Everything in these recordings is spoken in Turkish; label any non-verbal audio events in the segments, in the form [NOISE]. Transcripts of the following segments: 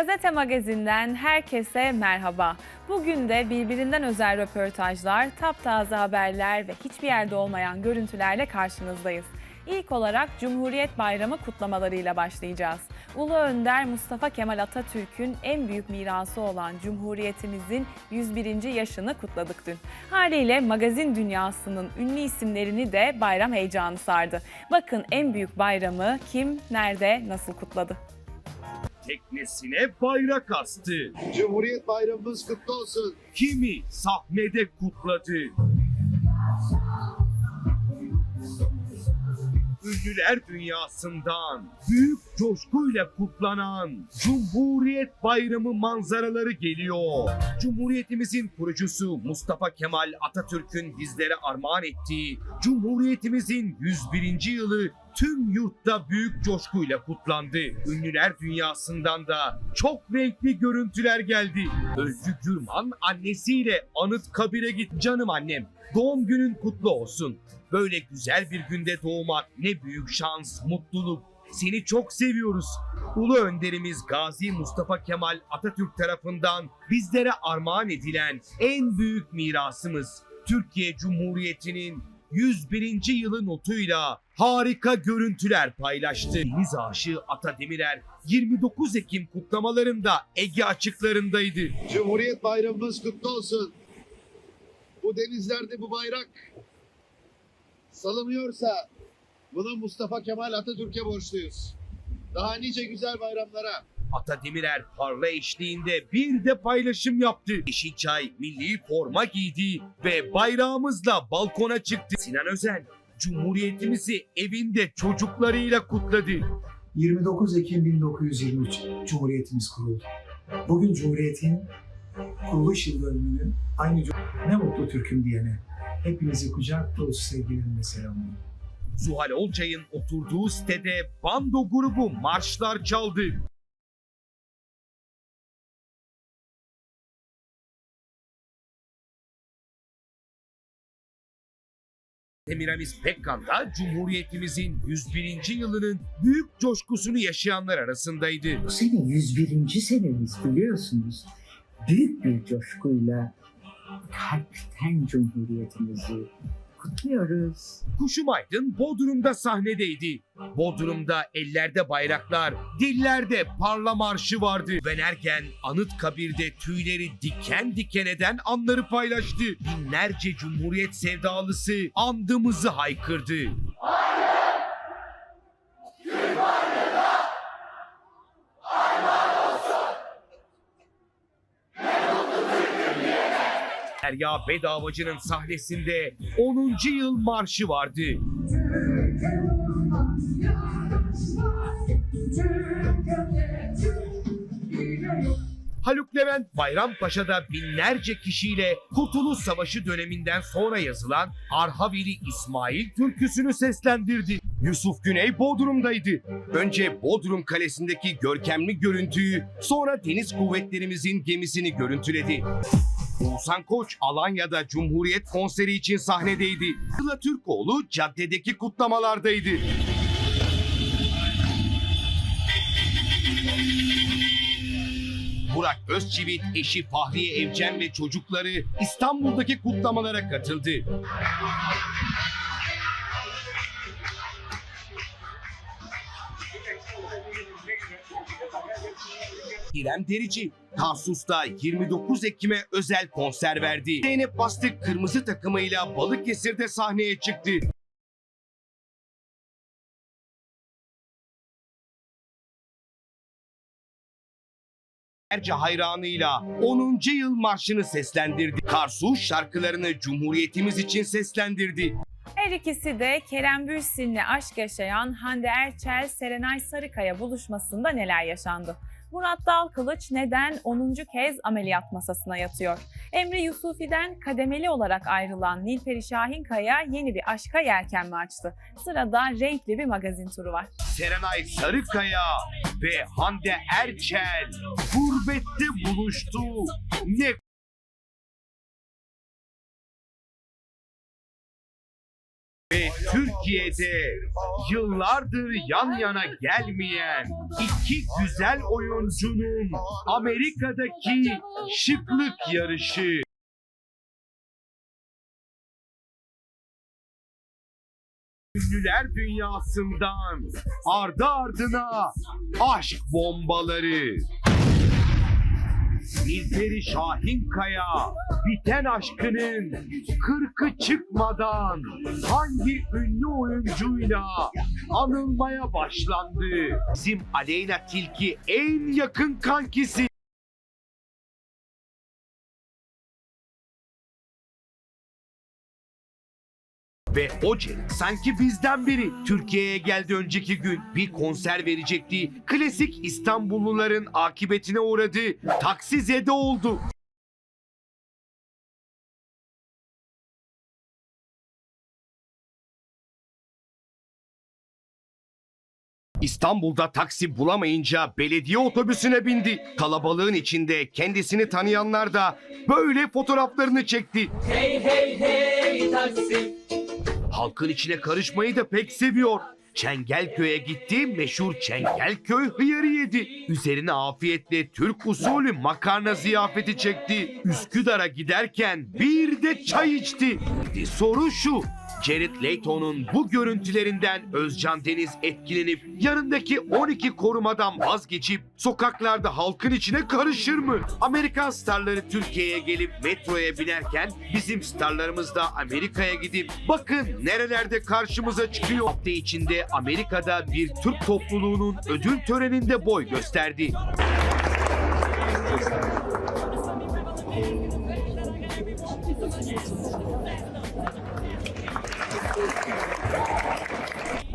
Gazete Magazin'den herkese merhaba. Bugün de birbirinden özel röportajlar, taptaze haberler ve hiçbir yerde olmayan görüntülerle karşınızdayız. İlk olarak Cumhuriyet Bayramı kutlamalarıyla başlayacağız. Ulu Önder Mustafa Kemal Atatürk'ün en büyük mirası olan Cumhuriyetimizin 101. yaşını kutladık dün. Haliyle magazin dünyasının ünlü isimlerini de bayram heyecanı sardı. Bakın en büyük bayramı kim, nerede, nasıl kutladı? Teknesine bayrak astı. Cumhuriyet Bayramımız kutlu olsun. Kimi sahnede kutladı. Ünlüler dünyasından büyük coşkuyla kutlanan Cumhuriyet Bayramı manzaraları geliyor. Cumhuriyetimizin kurucusu Mustafa Kemal Atatürk'ün bizlere armağan ettiği Cumhuriyetimizin 101. yılı tüm yurtta büyük coşkuyla kutlandı. Ünlüler dünyasından da çok renkli görüntüler geldi. Özgü Gürman annesiyle anıt kabire git canım annem. Doğum günün kutlu olsun. Böyle güzel bir günde doğmak ne büyük şans, mutluluk. Seni çok seviyoruz. Ulu önderimiz Gazi Mustafa Kemal Atatürk tarafından bizlere armağan edilen en büyük mirasımız Türkiye Cumhuriyeti'nin 101. yılı notuyla harika görüntüler paylaştı. Deniz aşığı Ata Demirer 29 Ekim kutlamalarında Ege açıklarındaydı. Cumhuriyet Bayramımız kutlu olsun. Bu denizlerde bu bayrak salınıyorsa buna Mustafa Kemal Atatürk'e borçluyuz. Daha nice güzel bayramlara. Ata Demirer parla eşliğinde bir de paylaşım yaptı. Yeşilçay milli forma giydi ve bayrağımızla balkona çıktı. Sinan Özen Cumhuriyetimizi evinde çocuklarıyla kutladı. 29 Ekim 1923 Cumhuriyetimiz kuruldu. Bugün Cumhuriyet'in kuruluş yıl dönümünü aynı ne mutlu Türk'üm diyene hepinizi kucak dolusu sevgilerimle selamlıyorum. Zuhal Olcay'ın oturduğu sitede bando grubu marşlar çaldı. Semiramis Pekkan da Cumhuriyetimizin 101. yılının büyük coşkusunu yaşayanlar arasındaydı. Bu sene 101. senemiz biliyorsunuz. Büyük bir coşkuyla kalpten Cumhuriyetimizi kutluyoruz. Kuşum Aydın Bodrum'da sahnedeydi. Bodrum'da ellerde bayraklar, dillerde parla marşı vardı. Ben Ergen Anıtkabir'de tüyleri diken diken eden anları paylaştı. Binlerce Cumhuriyet sevdalısı andımızı haykırdı. Derya Bedavacı'nın sahnesinde 10. yıl marşı vardı. Haluk Levent Bayrampaşa'da binlerce kişiyle Kurtuluş Savaşı döneminden sonra yazılan Arhavili İsmail türküsünü seslendirdi. Yusuf Güney Bodrum'daydı. Önce Bodrum Kalesi'ndeki görkemli görüntüyü, sonra deniz kuvvetlerimizin gemisini görüntüledi. Oğuzhan Koç Alanya'da Cumhuriyet konseri için sahnedeydi. Sıla Türkoğlu caddedeki kutlamalardaydı. Burak Özçivit, eşi Fahriye Evcen ve çocukları İstanbul'daki kutlamalara katıldı. İrem Derici, Tarsus'ta 29 Ekim'e özel konser verdi. Zeynep Bastık kırmızı takımıyla Balıkesir'de sahneye çıktı. Erce hayranıyla 10. yıl marşını seslendirdi. Karsu şarkılarını Cumhuriyetimiz için seslendirdi. Her ikisi de Kerem Bürsin'le aşk yaşayan Hande Erçel, Serenay Sarıkaya buluşmasında neler yaşandı? Murat Dalkılıç neden 10. kez ameliyat masasına yatıyor? Emre Yusufi'den kademeli olarak ayrılan Nilperi Şahinkaya yeni bir aşka yelken mi açtı? Sırada renkli bir magazin turu var. Serenay Sarıkaya ve Hande Erçel gurbette buluştu. Ne Ve Türkiye'de yıllardır yan yana gelmeyen iki güzel oyuncunun Amerika'daki şıklık yarışı. Ünlüler dünyasından ardı ardına aşk bombaları. Nilperi Şahinkaya biten aşkının kırkı çıkmadan hangi ünlü oyuncuyla anılmaya başlandı? Bizim Aleyna Tilki en yakın kankisi. Ve o Cenk sanki bizden biri Türkiye'ye geldi önceki gün bir konser verecekti. Klasik İstanbulluların akıbetine uğradı. Taksi zede oldu. İstanbul'da taksi bulamayınca belediye otobüsüne bindi. Kalabalığın içinde kendisini tanıyanlar da böyle fotoğraflarını çekti. Halkın içine karışmayı da pek seviyor. Çengelköy'e gitti, meşhur Çengelköy hıyarı yedi. Üzerine afiyetle Türk usulü makarna ziyafeti çekti. Üsküdar'a giderken bir de çay içti. Soru şu, Jared Leto'nun bu görüntülerinden Özcan Deniz etkilenip yanındaki 12 korumadan vazgeçip sokaklarda halkın içine karışır mı? Amerikan starları Türkiye'ye gelip metroya binerken bizim starlarımız da Amerika'ya gidip bakın nerelerde karşımıza çıkıyor. Hafta içinde Amerika'da bir Türk topluluğunun ödül töreninde boy gösterdi.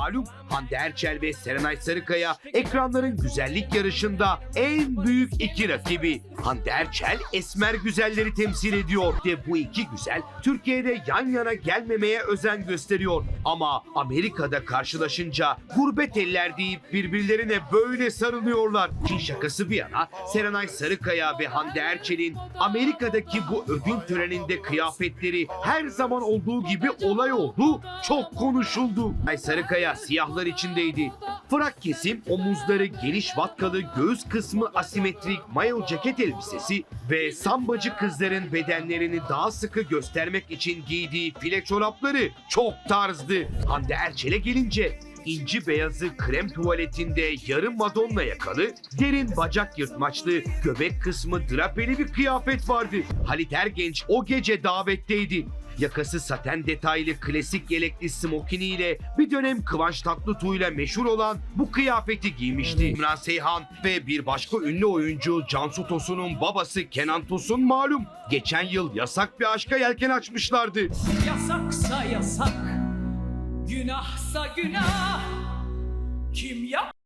Malum Hande Erçel ve Serenay Sarıkaya ekranların güzellik yarışında en büyük iki rakibi. Hande Erçel esmer güzelleri temsil ediyor ve bu iki güzel Türkiye'de yan yana gelmemeye özen gösteriyor. Ama Amerika'da karşılaşınca gurbet eller deyip birbirlerine böyle sarılıyorlar. Ki şakası bir yana Serenay Sarıkaya ve Hande Erçel'in Amerika'daki bu ödül töreninde kıyafetleri her zaman olduğu gibi olay oldu, çok konuşuldu. Ay Sarıkaya siyahlar içindeydi. Frak kesim, omuzları geniş vatkalı, göğüs kısmı asimetrik mayo ceket elbisesi ve sambacı kızların bedenlerini daha sıkı göstermek için giydiği file çorapları çok tarzdı. Hande Erçel'e gelince inci beyazı krem tuvaletinde yarım Madonna yakalı, derin bacak yırtmaçlı, göbek kısmı drapeli bir kıyafet vardı. Halit Ergenç o gece davetteydi. Yakası saten detaylı klasik yelekli smokiniyle bir dönem Kıvanç Tatlıtuğ'yla meşhur olan bu kıyafeti giymişti. İmran Seyhan ve bir başka ünlü oyuncu Cansu Tosun'un babası Kenan Tosun malum. Geçen yıl yasak bir aşka yelken açmışlardı. Yasaksa yasak, günahsa günah. Kim yap?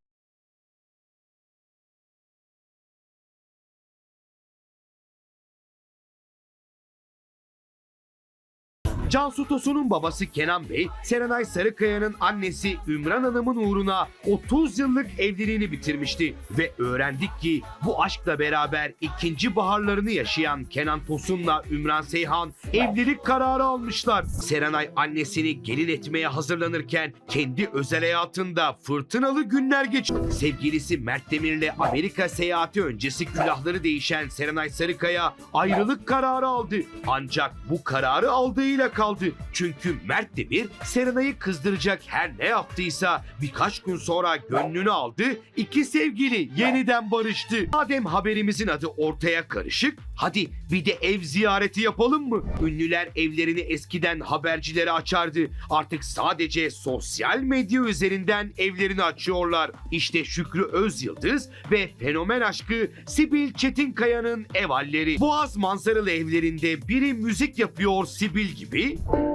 Cansu Tosun'un babası Kenan Bey, Serenay Sarıkaya'nın annesi Ümran Hanım'ın uğruna 30 yıllık evliliğini bitirmişti. Ve öğrendik ki bu aşkla beraber ikinci baharlarını yaşayan Kenan Tosun'la Ümran Seyhan evlilik kararı almışlar. Serenay annesini gelin etmeye hazırlanırken kendi özel hayatında fırtınalı günler geçti. Sevgilisi Mert Demir'le Amerika seyahati öncesi külahları değişen Serenay Sarıkaya ayrılık kararı aldı. Ancak bu kararı aldığıyla kaldı. Çünkü Mert Demir Serenay'ı kızdıracak her ne yaptıysa birkaç gün sonra gönlünü aldı. İki sevgili yeniden barıştı. Madem haberimizin adı ortaya karışık, hadi bir de ev ziyareti yapalım mı? Ünlüler evlerini eskiden habercilere açardı. Artık sadece sosyal medya üzerinden evlerini açıyorlar. İşte Şükrü Özyıldız ve fenomen aşkı Sibil Çetinkaya'nın ev halleri. Boğaz manzaralı evlerinde biri müzik yapıyor Sibil gibi, aí.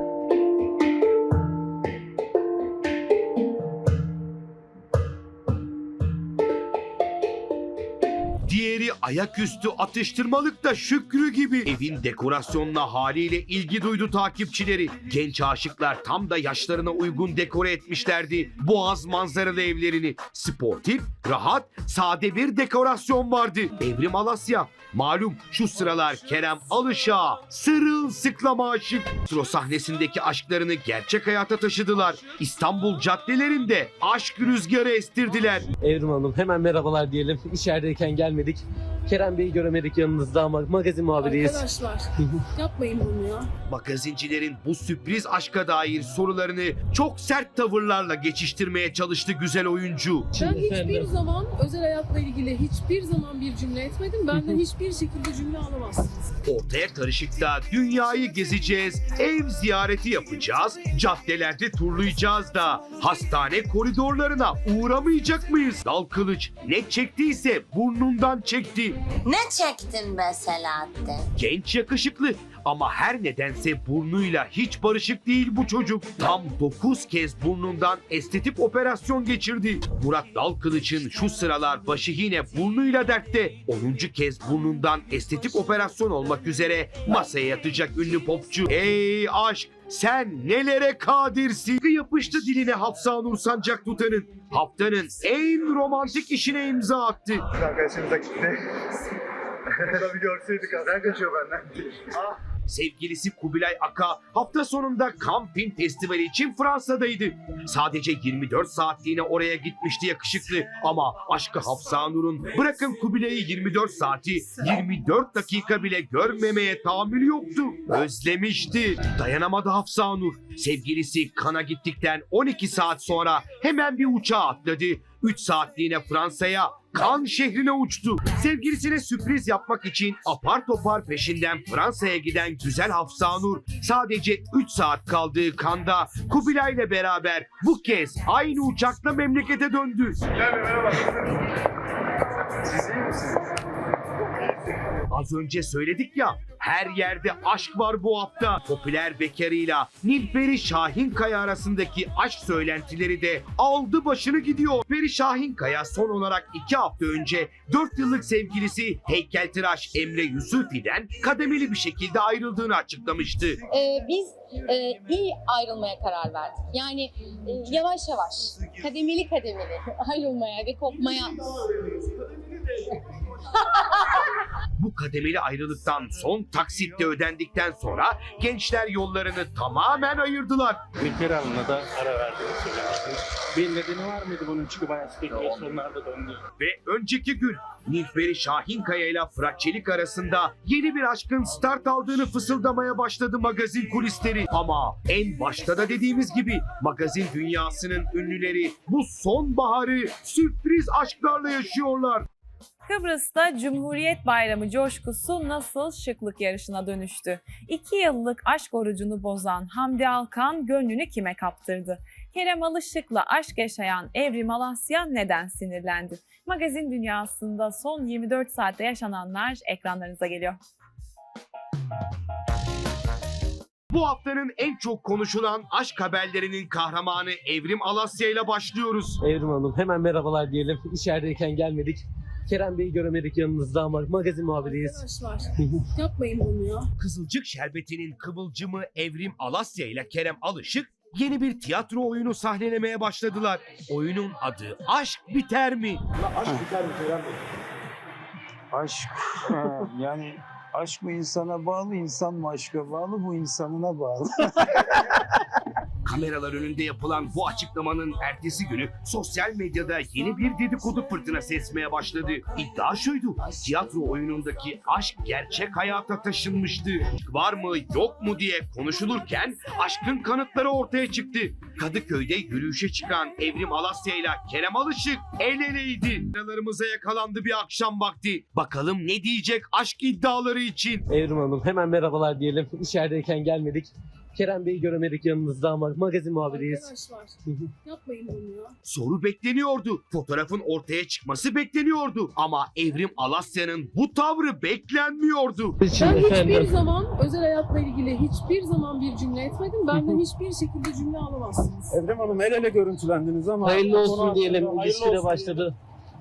Ayaküstü atıştırmalıkta Şükrü gibi. Evin dekorasyonuna haliyle ilgi duydu takipçileri. Genç aşıklar tam da yaşlarına uygun dekore etmişlerdi boğaz manzaralı evlerini. Sportif, rahat, sade bir dekorasyon vardı. Evrim Alasya Malum şu sıralar Kerem Alışa sırılsıklam aşık. Tro sahnesindeki aşklarını gerçek hayata taşıdılar. İstanbul caddelerinde aşk rüzgarı estirdiler. Evrim Hanım hemen merhabalar diyelim. İçerideyken gelmedik. Kerem Bey'i göremedik yanınızda ama magazin muhabiriyiz. Arkadaşlar [LAUGHS] yapmayın bunu ya. Magazincilerin bu sürpriz aşka dair sorularını çok sert tavırlarla geçiştirmeye çalıştı güzel oyuncu. Ben hiçbir zaman özel hayatla ilgili hiçbir zaman bir cümle etmedim. Benden [LAUGHS] hiçbir şekilde cümle alamazsınız. Ortaya karışıkta dünyayı gezeceğiz, ev ziyareti yapacağız, caddelerde turlayacağız da hastane koridorlarına uğramayacak mıyız? Dal kılıç ne çektiyse burnundan çekti. Ne çektin be Selahattin? Genç yakışıklı ama her nedense burnuyla hiç barışık değil bu çocuk. Tam 9 kez burnundan estetik operasyon geçirdi. Murat Dalkılıç'ın şu sıralar başı yine burnuyla dertte. 10. kez burnundan estetik operasyon olmak üzere masaya yatacak ünlü popçu. Ey aşk sen nelere kadirsin? Yapıştı diline Hafsa Nur Sancak tutanın. Haftanın en romantik işine imza attı. Arkadaşımıza gitti. Tabii görseydik abi. Sen kaçıyor benden. Sevgilisi Kubilay Aka hafta sonunda Film Festivali için Fransa'daydı. Sadece 24 saatliğine oraya gitmişti yakışıklı ama aşkı Hafsa Nur'un bırakın Kubilay'ı 24 saati 24 dakika bile görmemeye tahammülü yoktu. Özlemişti. Dayanamadı Hafsa Nur. Sevgilisi Kan'a gittikten 12 saat sonra hemen bir uçağa atladı. 3 saatliğine Fransa'ya Kan şehrine uçtu. Sevgilisine sürpriz yapmak için apar topar peşinden Fransa'ya giden güzel Hafsa Nur sadece 3 saat kaldığı Kanda Kubilay ile beraber bu kez aynı uçakla memlekete döndü. Siz iyi misiniz? Az önce söyledik ya her yerde aşk var bu hafta. Popüler bekarıyla Nilperi Şahinkaya arasındaki aşk söylentileri de aldı başını gidiyor. Peri Şahinkaya son olarak iki hafta önce 4 yıllık sevgilisi heykeltıraş Emre Yusufi'den kademeli bir şekilde ayrıldığını açıklamıştı. Ee, biz e, iyi ayrılmaya karar verdik. Yani e, yavaş yavaş, kademeli kademeli [LAUGHS] ayrılmaya ve kopmaya Bu kademeli ayrılıktan son taksitle ödendikten sonra gençler yollarını tamamen ayırdılar. Ülker Hanım'la da ara verdiğini söylemiştim. Bir nedeni var mıydı bunun çünkü bayağı spekülasyonlarda döndü. Ve önceki gün Nilperi Şahinkaya ile Fırat Çelik arasında yeni bir aşkın start aldığını fısıldamaya başladı magazin kulisleri. Ama en başta da dediğimiz gibi magazin dünyasının ünlüleri bu sonbaharı sürpriz aşklarla yaşıyorlar. Kıbrıs'ta Cumhuriyet Bayramı coşkusu nasıl şıklık yarışına dönüştü? İki yıllık aşk orucunu bozan Hamdi Alkan gönlünü kime kaptırdı? Kerem Alışık'la aşk yaşayan Evrim Alasya neden sinirlendi? Magazin dünyasında son 24 saatte yaşananlar ekranlarınıza geliyor. Bu haftanın en çok konuşulan aşk haberlerinin kahramanı Evrim Alasya ile başlıyoruz. Evrim Hanım hemen merhabalar diyelim. İçerideyken gelmedik. Kerem Bey'i göremedik yanınızda ama magazin muhabiriyiz. Arkadaşlar yapmayın bunu ya. Kızılcık Şerbeti'nin kıvılcımı Evrim Alasya ile Kerem Alışık yeni bir tiyatro oyunu sahnelemeye başladılar. Oyunun adı Aşk Biter mi? Aşk ha, yani aşk mı insana bağlı, insan mı aşka bağlı, bu insanına bağlı. [LAUGHS] Kameralar önünde yapılan bu açıklamanın ertesi günü sosyal medyada yeni bir dedikodu fırtınası esmeye başladı. İddia şuydu, tiyatro oyunundaki aşk gerçek hayata taşınmıştı. Var mı yok mu diye konuşulurken aşkın kanıtları ortaya çıktı. Kadıköy'de yürüyüşe çıkan Evrim Alasya ile Kerem Alışık el eleydi. Aralarımıza yakalandı bir akşam vakti. Bakalım ne diyecek aşk iddiaları için. Evrim Hanım hemen merhabalar diyelim. İçerideyken gelmedik. Kerem Bey'i göremedik yanınızda ama magazin muhabiriyiz. Arkadaşlar yapmayın bunu ya. Soru bekleniyordu. Fotoğrafın ortaya çıkması bekleniyordu. Ama Evrim Alasya'nın bu tavrı beklenmiyordu. Ben hiçbir efendim. zaman özel hayatla ilgili hiçbir zaman bir cümle etmedim. Benden hiçbir şekilde cümle alamazsınız. Evrim Hanım el ele görüntülendiniz ama... Hayırlı olsun diyelim. hayırlı İlişki de olsun başladı.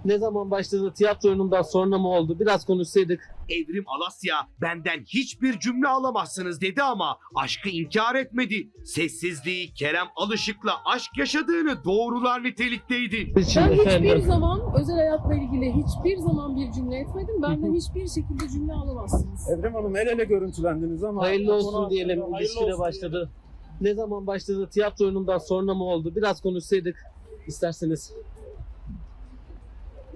Ne zaman başladı? Tiyatro oyunundan sonra mı oldu? Biraz konuşsaydık. Evrim Alasya benden hiçbir cümle alamazsınız dedi ama aşkı inkar etmedi. Sessizliği Kerem Alışık'la aşk yaşadığını doğrular nitelikteydi. Ben hiçbir efendim. zaman özel hayatla ilgili hiçbir zaman bir cümle etmedim. Benden hiçbir şekilde cümle alamazsınız. Evrim Hanım el ele görüntülendiniz ama... Hayırlı olsun diyelim. hayırlı de olsun başladı. Ne zaman başladı? Tiyatro oyunundan sonra mı oldu? Biraz konuşsaydık isterseniz.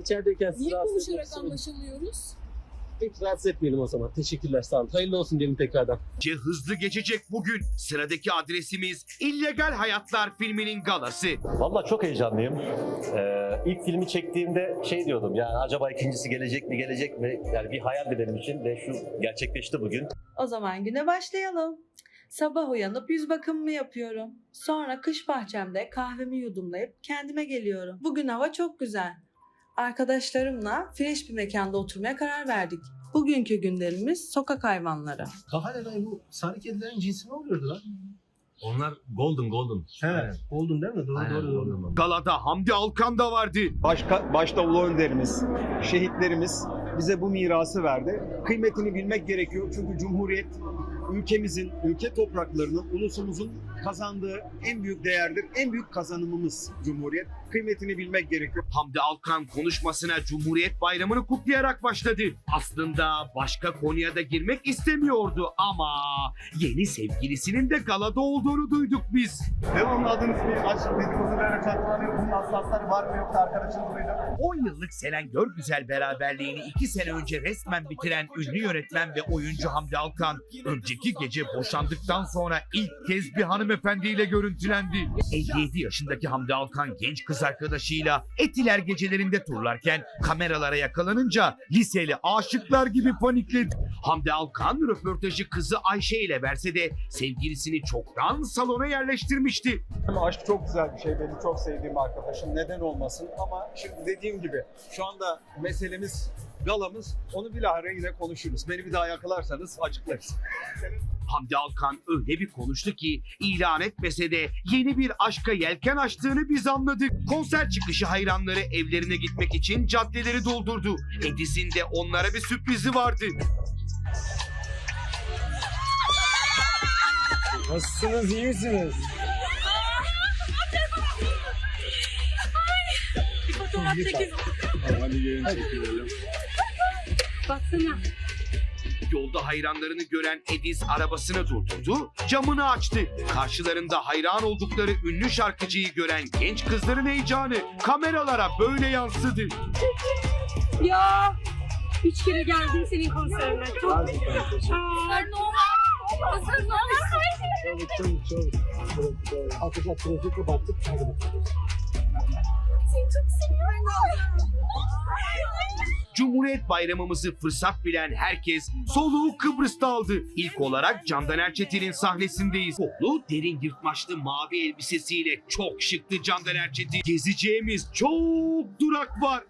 İçerideyken sizi Niye rahatsız konuşarak etmek istemedim. anlaşamıyoruz? Peki rahatsız etmeyelim o zaman. Teşekkürler sağ olun. Hayırlı olsun diyelim tekrardan. Gece hızlı geçecek bugün. Sıradaki adresimiz İllegal Hayatlar filminin galası. Valla çok heyecanlıyım. Ee, ilk filmi çektiğimde şey diyordum yani acaba ikincisi gelecek mi gelecek mi? Yani bir hayaldi benim için ve şu gerçekleşti bugün. O zaman güne başlayalım. Sabah uyanıp yüz bakımımı yapıyorum. Sonra kış bahçemde kahvemi yudumlayıp kendime geliyorum. Bugün hava çok güzel. Arkadaşlarımla fresh bir mekanda oturmaya karar verdik. Bugünkü gündemimiz sokak hayvanları. Kahalelay bu sarı kedilerin cinsi ne oluyordu lan? Onlar golden golden. He, Golden değil mi? Doğru Aynen, doğru doğru. golden. Galada Hamdi Alkan da vardı. Başka, başta ulu önderimiz, şehitlerimiz bize bu mirası verdi. Kıymetini bilmek gerekiyor çünkü Cumhuriyet ülkemizin, ülke topraklarının, ulusumuzun kazandığı en büyük değerdir. En büyük kazanımımız Cumhuriyet. Kıymetini bilmek gerekiyor. Hamdi Alkan konuşmasına Cumhuriyet Bayramı'nı kutlayarak başladı. Aslında başka konuya da girmek istemiyordu ama yeni sevgilisinin de galada olduğunu duyduk biz. Devamlı adınız bir aşk dedikodularına çatlanıyor. Bunun aslasları var mı yoksa arkadaşınız mıydı? 10 yıllık Selen Görgüzel beraberliğini 2 sene önce resmen bitiren ünlü yönetmen ve oyuncu Hamdi Alkan önceki gece boşandıktan sonra ilk kez bir hanımefendiyle görüntülendi. 57 yaşındaki Hamdi Alkan genç kız arkadaşıyla Etiler gecelerinde turlarken kameralara yakalanınca liseli aşıklar gibi panikledi. Hamdi Alkan röportajı kızı Ayşe ile verse de sevgilisini çoktan salona yerleştirmişti. Ama aşk çok güzel bir şey. Benim çok sevdiğim arkadaşım. Neden olmasın? Ama şimdi dediğim gibi şu anda meselemiz galamız. Onu bilahare yine konuşuruz. Beni bir daha yakalarsanız açıklarız. Hamdi Alkan öyle bir konuştu ki ilan etmese de yeni bir aşka yelken açtığını biz anladık. Konser çıkışı hayranları evlerine gitmek için caddeleri doldurdu. Edis'in de onlara bir sürprizi vardı. Nasılsınız, iyi misiniz? Bir fotoğraf çekin. Hadi gelin çekilelim. Baksana. Yolda hayranlarını gören Edis arabasını durdurdu, camını açtı. Karşılarında hayran oldukları ünlü şarkıcıyı gören genç kızların heyecanı kameralara böyle yansıdı. Ya. Üç kere geldim senin konserine. Çok Sen olur? Hazır mı? Çabuk çabuk çabuk. Çabuk çabuk. Atacak trafiği kapattık. Hadi bakalım. Cumhuriyet Bayramımızı fırsat bilen herkes soluğu Kıbrıs'ta aldı. İlk olarak Candan Erçetin'in sahnesindeyiz. Kolu derin yırtmaçlı mavi elbisesiyle çok şıktı Candan Erçetin. Gezeceğimiz çok durak var.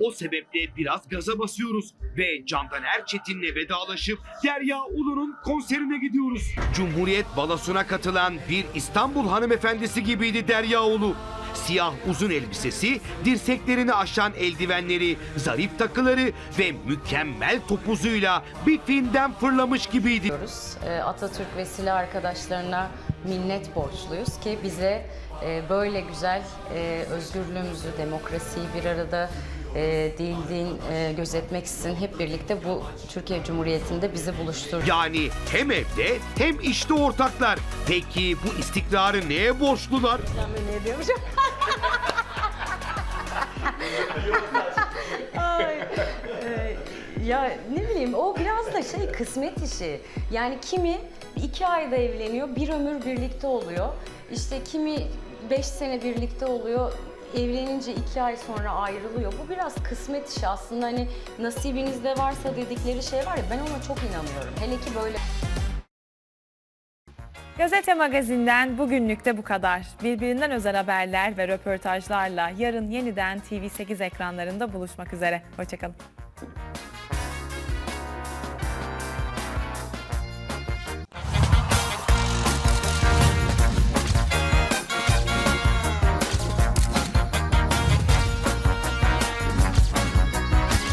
O sebeple biraz gaza basıyoruz ve Candan Erçetin'le vedalaşıp Derya Ulu'nun konserine gidiyoruz. Cumhuriyet balosuna katılan bir İstanbul hanımefendisi gibiydi Derya Ulu. Siyah uzun elbisesi, dirseklerini aşan eldivenleri, zarif takıları ve mükemmel topuzuyla bir filmden fırlamış gibiydi. Ee, Atatürk ve silah arkadaşlarına minnet borçluyuz ki bize e, böyle güzel e, özgürlüğümüzü, demokrasiyi bir arada e, değil din e, gözetmek için hep birlikte bu Türkiye Cumhuriyeti'nde bizi buluşturdu. Yani hem evde hem işte ortaklar. Peki bu istikrarı neye borçlular? ne diyormuşum? [LAUGHS] Ay, e, ya ne bileyim o biraz da şey kısmet işi. Yani kimi iki ayda evleniyor, bir ömür birlikte oluyor. İşte kimi beş sene birlikte oluyor, evlenince iki ay sonra ayrılıyor. Bu biraz kısmet işi aslında hani nasibinizde varsa dedikleri şey var ya ben ona çok inanıyorum. Hele ki böyle Gazete Magazin'den bugünlük de bu kadar. Birbirinden özel haberler ve röportajlarla yarın yeniden TV8 ekranlarında buluşmak üzere. Hoşçakalın.